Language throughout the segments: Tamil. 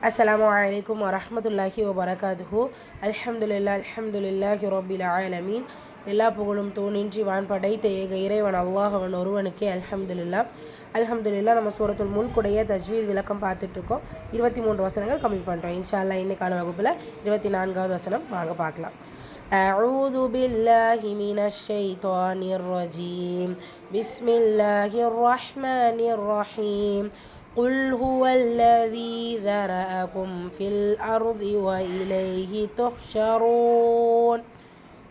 அஸ்ஸலாமு அலைக்கும் வரஹ்மத்துல்லாஹி வபரகாதுஹு அல்ஹம்துலில்லா அல்ஹம்துலில்லாஹி ரபில் ஆலமீன் எல்லா புகழும் தூணின்றி வான் படைத்த ஏக இறைவன் அல்லாஹ் அவன் ஒருவனுக்கே அல்ஹம்துலில்லா அல்ஹம்துலில்லா நம்ம சூரத்துல் முல்குடைய தஜ்வீத் விளக்கம் பார்த்துட்ருக்கோம் இருபத்தி மூன்று வசனங்கள் கம்மி பண்ணுறோம் இன்ஷா அல்லாஹ் இன்னைக்கான வகுப்பில் இருபத்தி நான்காவது வசனம் வாங்க பார்க்கலாம் أعوذ بالله من الشيطان الرجيم بسم الله الرحمن الرحيم قل هو الذي ذرأكم في الأرض وإليه تحشرون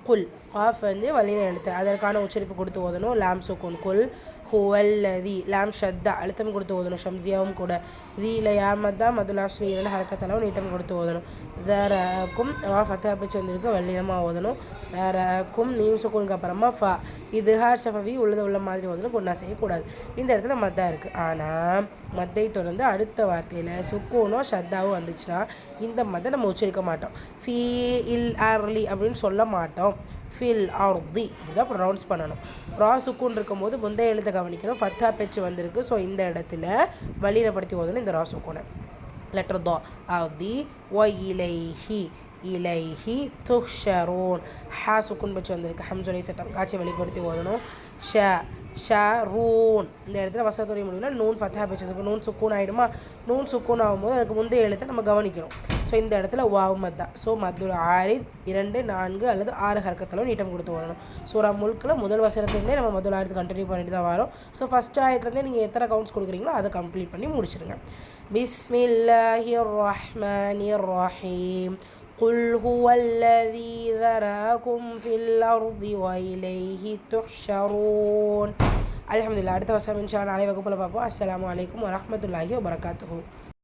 குல் காஃப் வந்து வலின எழுத்து அதற்கான உச்சரிப்பு கொடுத்து ஓதணும் லாம் சுக்குன் குல் ஹுவல்லதி லாம் ஷத்தா அழுத்தம் கொடுத்து ஓதணும். ஷம்சியாவும் கூட. தீல யாமத்தா மதுலாஷ்னி ஸ்ரீரன் ஹரக்கத்தளவு நீட்டம் கொடுத்து ஓதணும். தரக்கும் ரா ஃபத்தா பிச்சு வந்திருக்கு. வல்லினமாக ஓதணும். தரக்கும் நீம் சுக்குனுக்கு அப்புறமா ஃபா. இது ஹார் ஷஃபவி உள்ளது உள்ள மாதிரி ஓதணும். குன்னா செய்யக்கூடாது. இந்த இடத்துல மத்தா இருக்குது ஆனால் மத்தை தொடர்ந்து அடுத்த வார்த்தையில் சுக்கூனோ ஷத்தாவும் வந்துச்சுன்னா இந்த மத்தை நம்ம உச்சரிக்க மாட்டோம். ஃபீ இல் அர்லி அப்படின்னு சொல்ல மாட்டோம். ஃபில் அர்தி இப்படி தான் ப்ரொனவுன்ஸ் பண்ணணும். ரா சுக்குன்னு இருக்கும்போது முந்தைய எழுத்தை கவனிக்கணும். ஃபத்தா பேச்சு வந்திருக்கு. ஸோ இந்த இடத்துல வலினப்படுத்தி ஓதணும் இந்த ரா சுக்குனை லெட்டர் தோ அர்தி ஒ இலைஹி இலைஹி துஷரோன் ஹா சுக்குன் பச்சு வந்திருக்கு. ஹம்சுரை சட்டம். காட்சி வெளிப்படுத்தி ஓதணும். ஷ ஷரூன். இந்த இடத்துல வசத்துறை முடியும்னா நூன் ஃபத்தா பேச்சு வந்திருக்கு. நூன் சுக்கூன் ஆகிடுமா நூன் சுக்கூன் ஆகும்போது அதுக்கு முந்தைய எழுத்தை நம்ம கவனிக்கணும். ஸோ இந்த இடத்துல வாவ் மத்தா ஸோ மத்துல் ஆரித் இரண்டு நான்கு அல்லது ஆறு ஹர்க்கத்தளவு நீட்டம் கொடுத்து ஓதணும் சூரா முல்கில் முதல் வசனத்துலேருந்தே நம்ம முதல் ஆயிரத்து கண்டினியூ பண்ணிட்டு தான் வரோம் ஸோ ஃபஸ்ட் ஆயிரத்துலேருந்தே நீங்கள் எத்தனை கவுண்ட்ஸ் கொடுக்குறீங்களோ அதை கம்ப்ளீட் பண்ணி முடிச்சிடுங்க பிஸ்மில்லாஹிர் ரஹ்மானிர் ரஹீம் قل هو الذي ذراكم في الأرض وإليه تحشرون அலமதுல்லா அடுத்த வருஷம் இன்ஷா நாளை வகுப்பில் பார்ப்போம் அஸ்லாம் வலைக்கம் வரமத்துல்லாஹி வபரகாத்துஹூ